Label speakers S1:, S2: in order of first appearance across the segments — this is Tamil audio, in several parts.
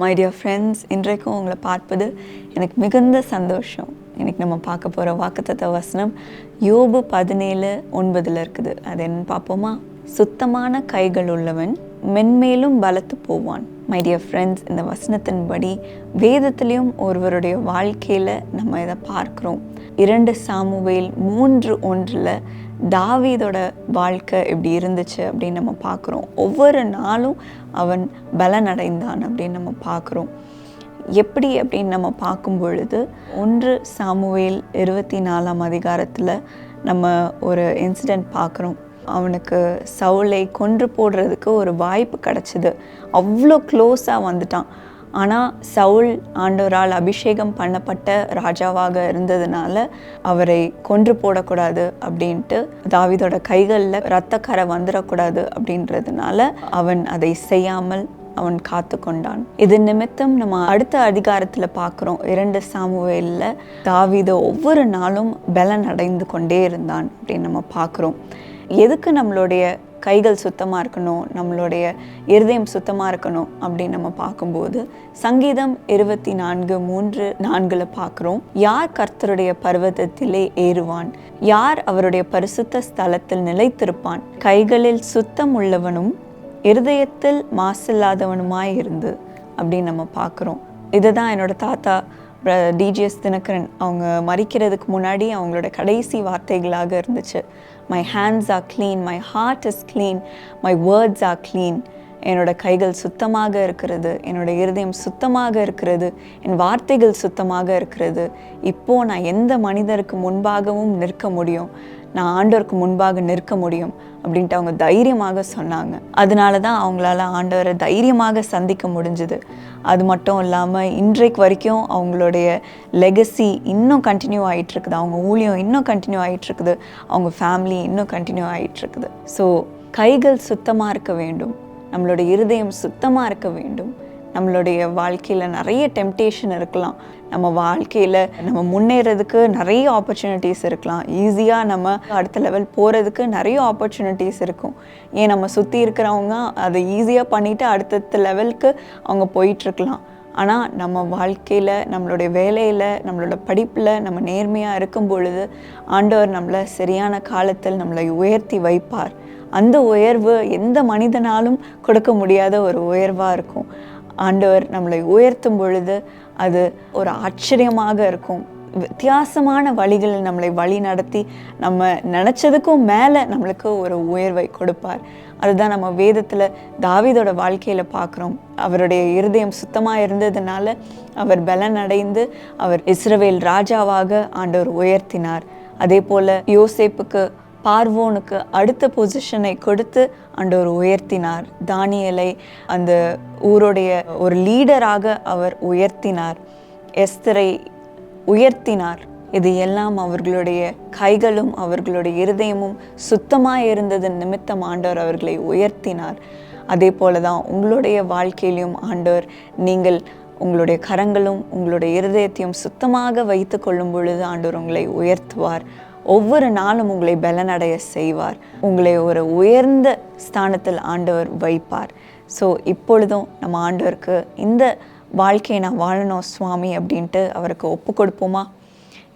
S1: மை டியர் ஃப்ரெண்ட்ஸ் இன்றைக்கும் உங்களை பார்ப்பது எனக்கு மிகுந்த சந்தோஷம். இன்னைக்கு நம்ம பார்க்க போகிற வாக்குத்தத்த வசனம் யோபு பதினேழு ஒன்பதில் இருக்குது. அது என்னன்னு பார்ப்போமா? சுத்தமான கைகள் உள்ளவன் மென்மேலும் பலத்து போவான். மை டியர் ஃப்ரெண்ட்ஸ் இந்த வசனத்தின்படி வேதத்திலையும் ஒருவருடைய வாழ்க்கையில் நம்ம இதை பார்க்குறோம். இரண்டு சாமுவேல் மூன்று ஒன்றில் தாவீதோட வாழ்க்கை இப்படி இருந்துச்சு அப்படின்னு நம்ம பார்க்குறோம். ஒவ்வொரு நாளும் அவன் பலனடைந்தான் அப்படின்னு நம்ம பார்க்குறோம். எப்படி அப்படின்னு நம்ம பார்க்கும் பொழுது ஒன்று சாமுவேல் இருபத்தி நாலாம் அதிகாரத்தில் நம்ம ஒரு இன்சிடெண்ட் பார்க்குறோம். அவனுக்கு சவுளை கொன்று போடுறதுக்கு ஒரு வாய்ப்பு கிடச்சிது. அவ்வளோ க்ளோஸாக வந்துட்டான். ஆனால் சவுல் ஆண்டவரால் அபிஷேகம் பண்ணப்பட்ட ராஜாவாக இருந்ததுனால அவரை கொன்று போடக்கூடாது அப்படின்ட்டு தாவிதோட கைகளில் ரத்தக்கரை வந்துடக்கூடாது அப்படின்றதுனால அவன் அதை செய்யாமல் அவன் காத்து கொண்டான். இது நிமித்தம் நம்ம அடுத்த அதிகாரத்தில் பார்க்குறோம் இரண்டு சாமுவேலில் தாவித ஒவ்வொரு நாளும் பலன் அடைந்து கொண்டே இருந்தான் அப்படின்னு நம்ம பார்க்குறோம் எதுக்கு நம்மளுடைய கைகள் சுத்தமாக இருக்கணும் நம்மளுடைய இருதயம் சுத்தமாக இருக்கணும் அப்படின்னு நம்ம பார்க்கும்போது சங்கீதம் இருபத்தி நான்கு மூன்று நான்கில் பார்க்குறோம் யார் கர்த்தருடைய பர்வதத்திலே ஏறுவான்? யார் அவருடைய பரிசுத்த ஸ்தலத்தில் நிலைத்திருப்பான்? கைகளில் சுத்தம் உள்ளவனும் இருதயத்தில் மாசில்லாதவனுமாய் இருந்து அப்படின்னு நம்ம பார்க்குறோம். இதுதான் என்னோட தாத்தா டிஜிஎஸ் தினகரன் அவங்க மறிக்கிறதுக்கு முன்னாடி அவங்களோட கடைசி வார்த்தைகளாக இருந்துச்சு. My hands are clean my heart is clean my words are clean என்னோட கைகள் சுத்தமாக இருக்கிறது என்னோட இருதயம் சுத்தமாக இருக்கிறது என் வார்த்தைகள் சுத்தமாக இருக்கிறது. இப்போது நான் எந்த மனிதருக்கு முன்பாகவும் நிற்க முடியும்? நான் ஆண்டவருக்கு முன்பாக நிற்க முடியும்? அப்படின்ட்டு அவங்க தைரியமாக சொன்னாங்க. அதனால தான் அவங்களால ஆண்டவரை தைரியமாக சந்திக்க முடிஞ்சுது. அது மட்டும் இல்லாமல் இன்றைக்கு வரைக்கும் அவங்களுடைய லெகசி இன்னும் கண்டினியூ ஆகிட்டுருக்குது அவங்க ஊழியம் இன்னும் கண்டினியூ ஆகிட்டுருக்குது அவங்க ஃபேமிலி இன்னும் கண்டினியூ ஆகிட்டுருக்குது ஸோ கைகள் சுத்தமாக இருக்க வேண்டும். நம்மளுடைய இருதயம் சுத்தமாக இருக்க வேண்டும். நம்மளுடைய வாழ்க்கையில் நிறைய டெம்டேஷன் இருக்கலாம். நம்ம வாழ்க்கையில் நம்ம முன்னேறதுக்கு நிறைய ஆப்பர்ச்சுனிட்டிஸ் இருக்கலாம். ஈஸியாக நம்ம அடுத்த லெவல் போகிறதுக்கு நிறைய ஆப்பர்ச்சுனிட்டிஸ் இருக்கும். ஏன் நம்ம சுற்றி இருக்கிறவங்க அதை ஈஸியாக பண்ணிவிட்டு அடுத்தடுத்த லெவலுக்கு அவங்க போயிட்டுருக்கலாம் ஆனால் நம்ம வாழ்க்கையில் நம்மளுடைய வேலையில் நம்மளோட படிப்பில் நம்ம நேர்மையாக இருக்கும் பொழுது ஆண்டவர் நம்மளை சரியான காலத்தில் நம்மளை உயர்த்தி வைப்பார். அந்த உயர்வு எந்த மனிதனாலும் கொடுக்க முடியாத ஒரு உயர்வாக இருக்கும். ஆண்டவர் நம்மளை உயர்த்தும் பொழுது அது ஒரு ஆச்சரியமாக இருக்கும். வித்தியாசமான வழிகளில் நம்மளை வழி நடத்தி நம்ம நினச்சதுக்கும் மேலே நம்மளுக்கு ஒரு உயர்வை கொடுப்பார். அதுதான் நம்ம வேதத்தில் தாவிதோட வாழ்க்கையில் பார்க்குறோம் அவருடைய இருதயம் சுத்தமாக இருந்ததுனால அவர் பலன் அடைந்து அவர் இஸ்ரவேல் ராஜாவாக ஆண்டவர் உயர்த்தினார். அதே போல் யோசேப்புக்கு பார்வோனுக்கு அடுத்த பொசிஷனை கொடுத்து ஆண்டவர் உயர்த்தினார். தானியலை அந்த ஊருடைய ஒரு லீடராக அவர் உயர்த்தினார். எஸ்தரை உயர்த்தினார். இது எல்லாம் அவர்களுடைய கைகளும் அவர்களுடைய இருதயமும் சுத்தமாக இருந்ததன் நிமித்தம் ஆண்டவர் அவர்களை உயர்த்தினார். அதே போல தான் உங்களுடைய வாழ்க்கையிலும் ஆண்டவர் நீங்கள் உங்களுடைய கரங்களும் உங்களுடைய இருதயத்தையும் சுத்தமாக வைத்து கொள்ளும் பொழுது ஆண்டவர் உங்களை உயர்த்துவார். ஒவ்வொரு நாளும் உங்களை பலனடைய செய்வார். உங்களை ஒரு உயர்ந்த ஸ்தானத்தில் ஆண்டவர் வைப்பார். ஸோ இப்பொழுதும் நம்ம ஆண்டவருக்கு இந்த வாழ்க்கையை நான் வாழணும் சுவாமி அப்படின்ட்டு அவருக்கு ஒப்பு கொடுப்போமா?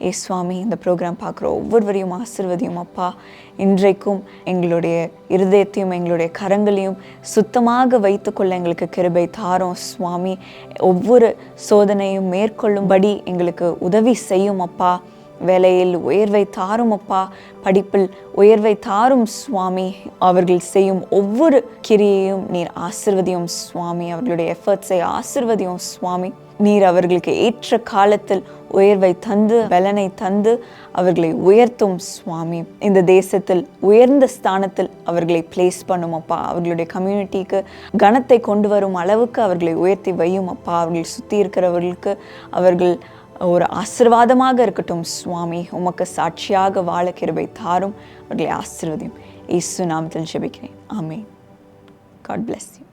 S1: ஏ சுவாமி இந்த ப்ரோக்ராம் பார்க்குற ஒவ்வொருவரையும் ஆசிர்வதியும் அப்பா. இன்றைக்கும் எங்களுடைய இருதயத்தையும் எங்களுடைய கரங்களையும் சுத்தமாக வைத்துக்கொள்ள எங்களுக்கு கிருபை தாரோம் சுவாமி. ஒவ்வொரு சோதனையும் மேற்கொள்ளும்படி எங்களுக்கு உதவி செய்யும் அப்பா. வேலையில் உயர்வை தாரும் அப்பா. படிப்பில் உயர்வை தாரும் சுவாமி. அவர்கள் செய்யும் ஒவ்வொரு கிரியையும் நீர் ஆசிர்வதியும் சுவாமி. அவர்களுடைய எஃபர்ட்ஸை ஆசிர்வதியும் சுவாமி. நீர் அவர்களுக்கு ஏற்ற காலத்தில் உயர்வை தந்து பலனை தந்து அவர்களை உயர்த்தும் சுவாமி. இந்த தேசத்தில் உயர்ந்த ஸ்தானத்தில் அவர்களை பிளேஸ் பண்ணும் அப்பா. அவர்களுடைய கம்யூனிட்டிக்கு கனத்தை கொண்டு வரும் அளவுக்கு அவர்களை உயர்த்தி வையும் அப்பா. அவர்கள் சுற்றி இருக்கிறவர்களுக்கு அவர்கள் ஒரு ஆசிர்வாதமாக இருக்கட்டும். சுவாமி உமக்கு சாட்சியாக வாழ கிருபை தாரும். அவர்களை ஆசிர்வதியும். இயேசு நாமத்தில் ஜெபிக்கிறேன். ஆமே காட் பிளஸ் யூ